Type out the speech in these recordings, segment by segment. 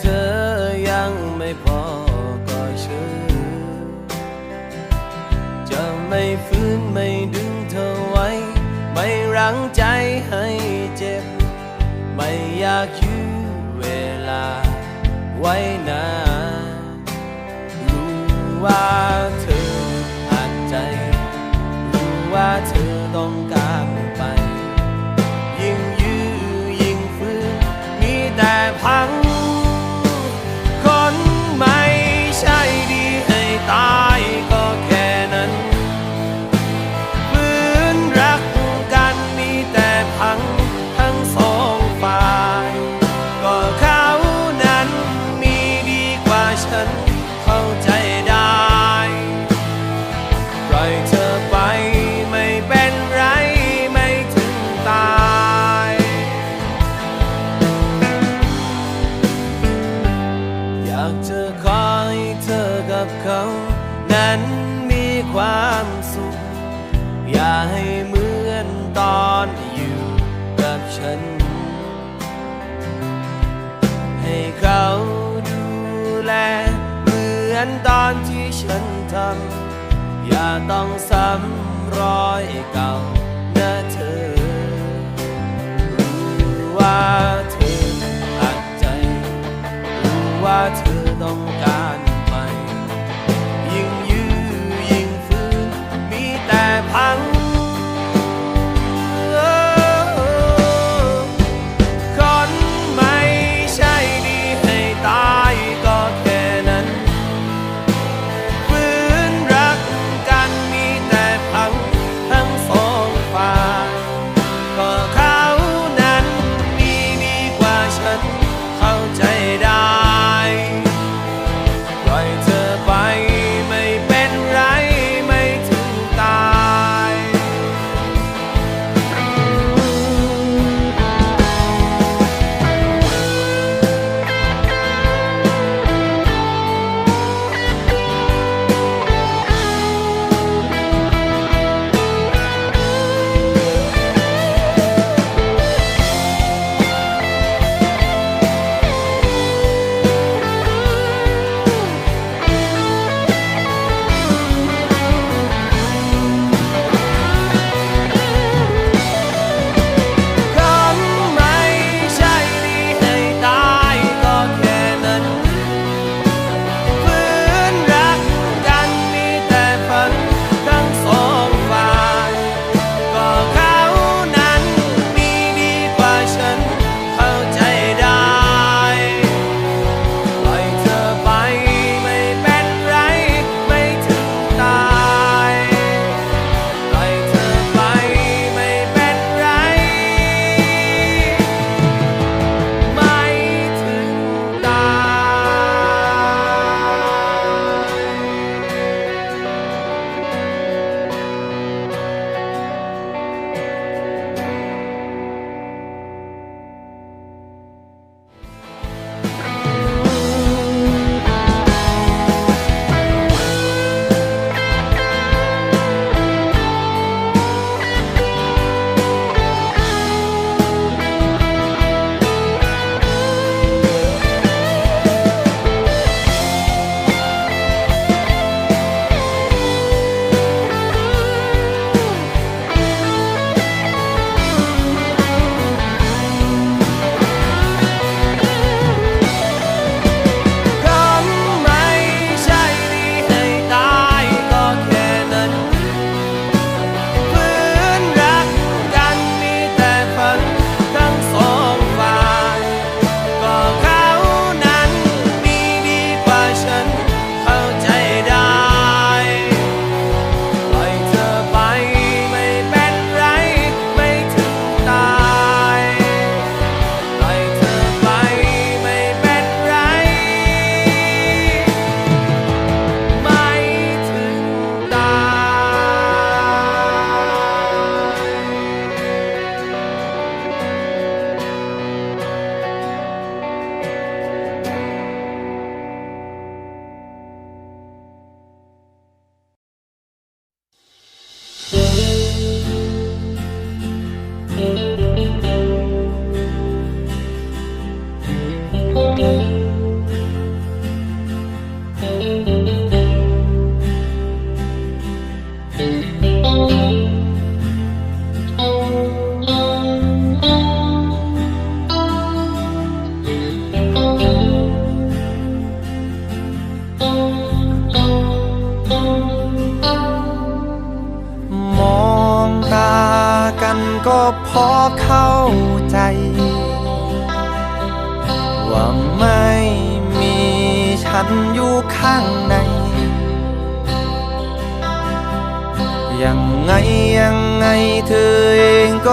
เธอยังไม่พอก็เชื่อจะไม่ฟื้นไม่ดึงเธอไว้ ไม่รังใจให้เจ็บ ไม่อยากยื้อเวลาไว้นานรู้ว่า อนตอนที่ฉันทำ อย่าต้องซ้ำรอยเก่านะเธอ รู้ว่าเธออัดใจ รู้ว่าเธอต้อง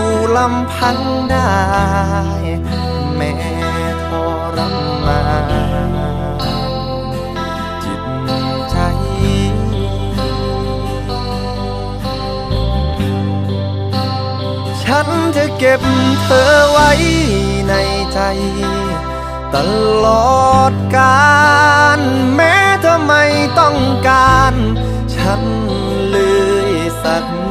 ่ ลำพังได้ แม้ทรมานจิตใจ ฉันจะเก็บเธอไว้ในใจ ตลอดกาลแม้เธอไม่ต้องการ ฉันเลยสักนิด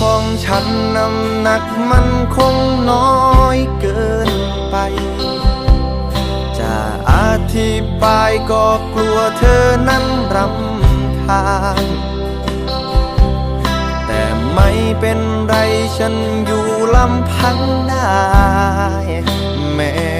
ของฉันน้ำหนักมันคงน้อยเกินไป จะอธิบายก็กลัวเธอนั้นรำคาญแต่ไม่เป็นไรฉันอยู่ลำพังได้แม้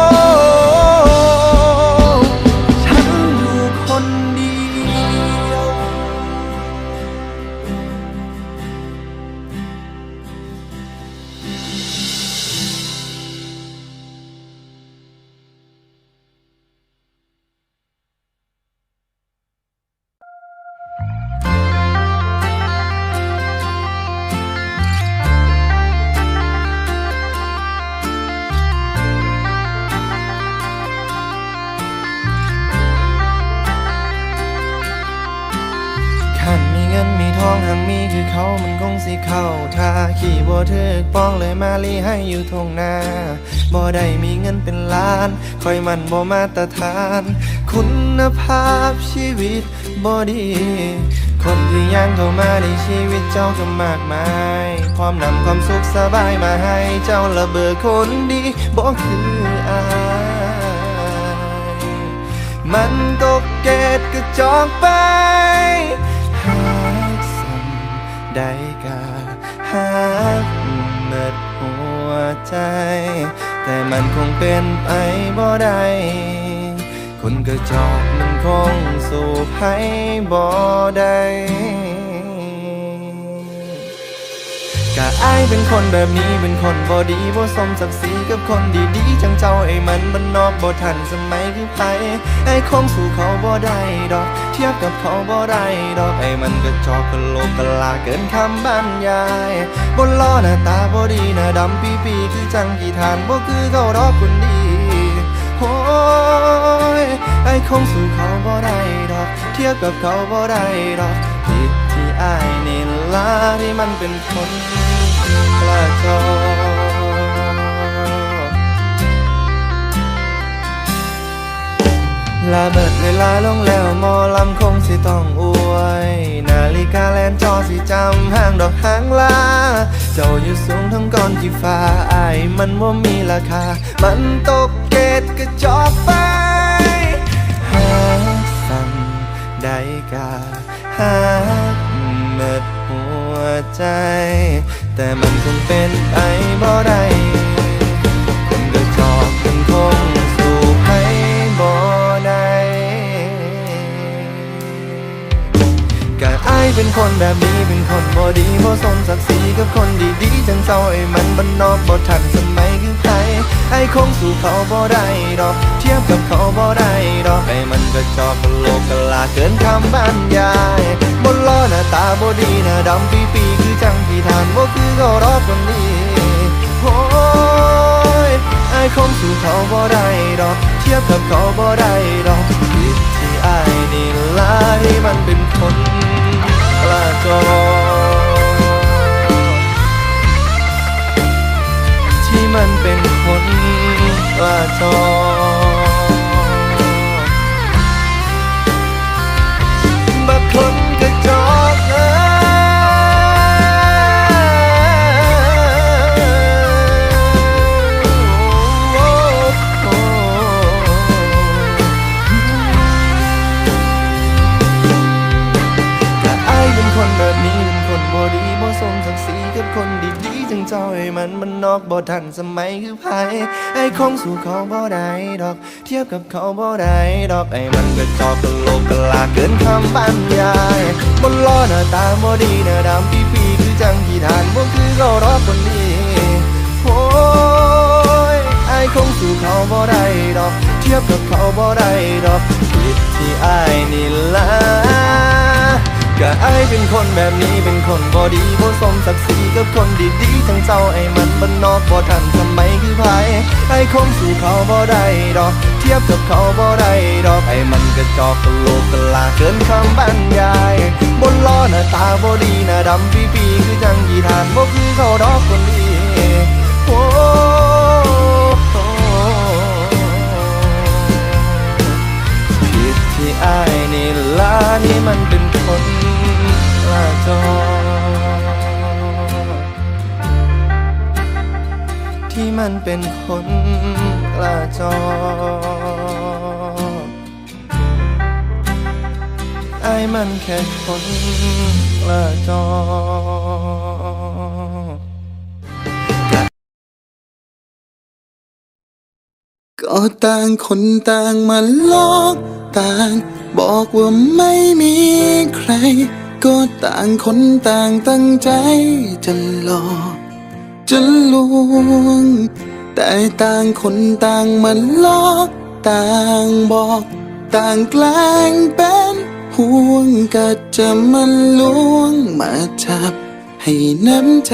มาลีให้อยู่ทงนาบ่ได้มีเงินเป็นล้าน คอยมันบ่มาตรฐาน คุณภาพชีวิตบ่ดี คนที่ยังเข้ามาในชีวิตเจ้าก็มากมาย พร้อมนำความสุขสบายมาให้เจ้าระเบิดคนดีบ่คืออายมันตกเกตกระจอกไปหากสัมได้กาหาก ใจ แต่มันคงเป็นไปบ่ได้คนกระจอกมันคงสู้ให้บ่ได้ กะอายเป็นคนแบบนี้เป็นคนบ่ดีบ่สมศักดิ์ศรีกับคนดีๆจังเจ้าไอ้มันมันนอกบ่ทันสมัยคือไผไอ้คงสู่เขาบ่ได้ดอก เทียบกับเขาบ่ได้ดอกไอ้มันก็จอกกะโลกกะลาเกินคำบรรยายบนล้อหน้าตาบ่ดีหน้าดำปีปีๆคือจังกี่ทานบ่คือเขาดอกคนดีโอ้ยไอ้คงสู่เขาบ่ได้ดอก เทียบกับเขาบ่ได้ดอกผิดที่อายนี่ล่ะที่มันเป็น คนกระจอลาเบิดเวลาลงแล้วมอลำคงสิต้องอวย นาฬิกาแลนจอสิจำห้างดอกหางลา เจ้าอยู่สูงทั้งก้อนที่ฟ้าอายมันว่ามีราคา มันตกเกตกระจอกไปหาสั่งได้กาหา ใจ แต่มันคงเป็นไปบ่ได้คนกระจอบมันคงสู่ให้บ่ได้กะอายเป็นคนแบบนี้เป็นคนบ่ดีบ่สมศักดิ์ศรีกับคนดีๆจังเจ้าไอ้มันบันนอกบ่ทันสมัยคือใคร ไอ้คงสู่เขาบ่ได้ดอก เทียบกับเขาบ่ได้ดอกไอ้มันก็จอกกะโหลกกะลาเกินคำบรรยายบนล้อหน้าตาบ่ดีหน้าดำปีปีคือจังที่ทานบ่คือเขารอคนดีโอ้ยไอ้คงสู่เขาบ่ได้ดอก เทียบกับเขาบ่ได้ดอกผิดที่ไอายนี่ล่ะที่มันเป็นคนกระจอ มันเป็นคนกระจอ บ่ทันสมัยคือไผไอ้คงสู่เขาบ่ได้ดอก เทียบกับเขาบ่ได้ดอกไอ้มันก็จอกกะโหลกกะลาเกินคำบรรยายบนล้อหน้าตาบ่ดีหน้าดำปีปีคือจังที่ทานบ่คือเขารอคนดีโอ้ยไอ้คงสู่เขาบ่ได้ดอก เทียบกับเขาบ่ได้ดอกผิดที่ไอายนี่ละ ก็อเป็นคนแบบนี้เป็นคนบ่ดีบ่สมศักดิ์ศรีกับคนดีๆทั้งเจ้าไอ้มันบ้านนอกบ่ทันสมัยคือไผไอ้คงสู่เขาบ่ได้ดอก เทียบกับเขาบ่ได้ดอกไอ้มันกระจอกกะโหลกกะลาเกินคำบรรยายบนล้อหน้าตาบ่ดีหน้าดำปีปีคือจังยีทานบ่คือเขาดอกคนดีโอ้ผิดที่อายนี่ละนี่มันเป็น คนกระจอ ที่มันเป็นคนกระจอ ไอ้มันแค่คนกระจอกก็ต่างคนต่างมาลอกต่าง บอกว่าไม่มีใคร ก็ต่างคนต่างตั้งใจจะหลอกจะลวง แต่ต่างคนต่างมาลอกต่างบอก ต่างแกล้งเป็นห่วงก็จะมาลวงมาจับให้น้ำใจ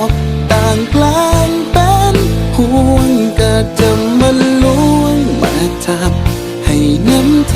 ก จะมาล้วงมาจับให้น้ำใจ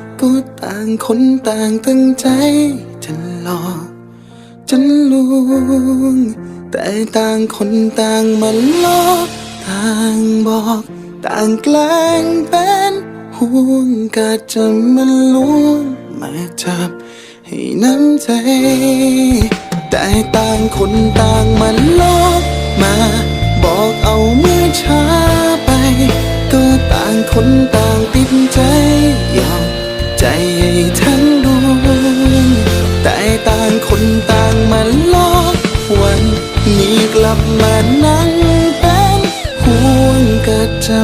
ก็ต่างคนต่างตั้งใจจะหลอกจะลวง แต่ต่างคนต่างมันลอกต่างบอก ต่างแกล้งเป็นห่วงก็จะมาลวงมาจับให้น้ำใจ แต่ต่างคนต่างมันลอกมา บอกเอาเมื่อช้าไป ก็ต่างคนต่างติดใจยอม ใจให้ทั้งดวงแต่ต่างคนต่างมันลอกวันนี้กลับมานั่งเป็นห่วงก็จะ